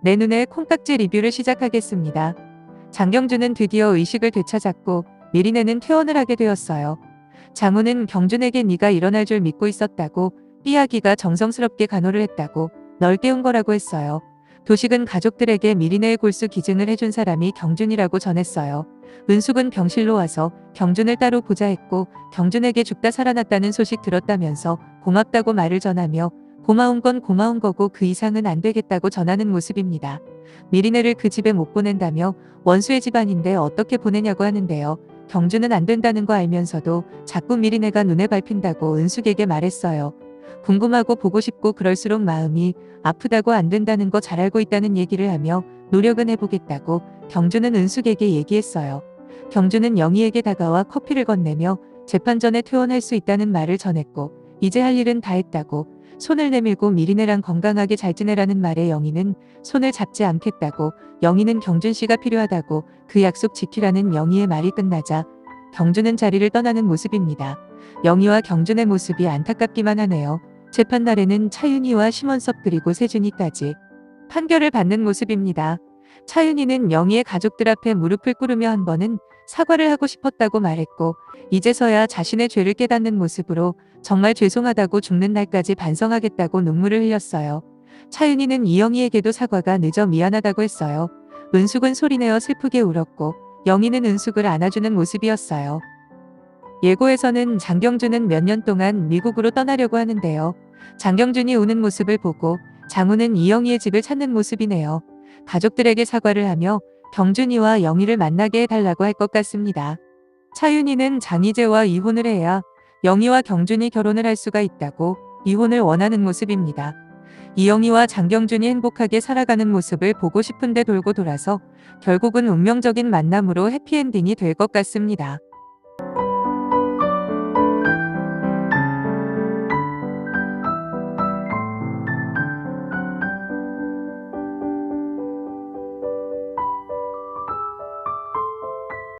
내 눈에 콩깍지 리뷰를 시작하겠습니다. 장경준은 드디어 의식을 되찾았고 미리네는 퇴원을 하게 되었어요. 장우는 경준에게 네가 일어날 줄 믿고 있었다고 삐아기가 정성스럽게 간호를 했다고 널 깨운 거라고 했어요. 도식은 가족들에게 미리네의 골수 기증을 해준 사람이 경준이라고 전했어요. 은숙은 병실로 와서 경준을 따로 보자 했고 경준에게 죽다 살아났다는 소식 들었다면서 고맙다고 말을 전하며 고마운 건 고마운 거고 그 이상은 안 되겠다고 전하는 모습입니다. 미리네를 그 집에 못 보낸다며 원수의 집안인데 어떻게 보내냐고 하는데요. 경준은 안 된다는 거 알면서도 자꾸 미리네가 눈에 밟힌다고 은숙에게 말했어요. 궁금하고 보고 싶고 그럴수록 마음이 아프다고 안 된다는 거 잘 알고 있다는 얘기를 하며 노력은 해보겠다고 경준은 은숙에게 얘기했어요. 경준은 영희에게 다가와 커피를 건네며 재판 전에 퇴원할 수 있다는 말을 전했고 이제 할 일은 다 했다고 손을 내밀고 미리네랑 건강하게 잘 지내라는 말에 영희는 손을 잡지 않겠다고 영희는 경준 씨가 필요하다고 그 약속 지키라는 영희의 말이 끝나자 경준은 자리를 떠나는 모습입니다. 영희와 경준의 모습이 안타깝기만 하네요. 재판 날에는 차윤희와 심원섭 그리고 세준이까지 판결을 받는 모습입니다. 차윤희는 영희의 가족들 앞에 무릎을 꿇으며 한 번은 사과를 하고 싶었다고 말했고 이제서야 자신의 죄를 깨닫는 모습으로 정말 죄송하다고 죽는 날까지 반성하겠다고 눈물을 흘렸어요. 차윤희는 이영희에게도 사과가 늦어 미안하다고 했어요. 은숙은 소리내어 슬프게 울었고 영희는 은숙을 안아주는 모습이었어요. 예고에서는 장경준은 몇 년 동안 미국으로 떠나려고 하는데요. 장경준이 우는 모습을 보고 장우는 이영희의 집을 찾는 모습이네요. 가족들에게 사과를 하며 경준이와 영희를 만나게 해달라고 할 것 같습니다. 차윤희는 장희재와 이혼을 해야 영희와 경준이 결혼을 할 수가 있다고 이혼을 원하는 모습입니다. 이영희와 장경준이 행복하게 살아가는 모습을 보고 싶은데 돌고 돌아서 결국은 운명적인 만남으로 해피엔딩이 될 것 같습니다.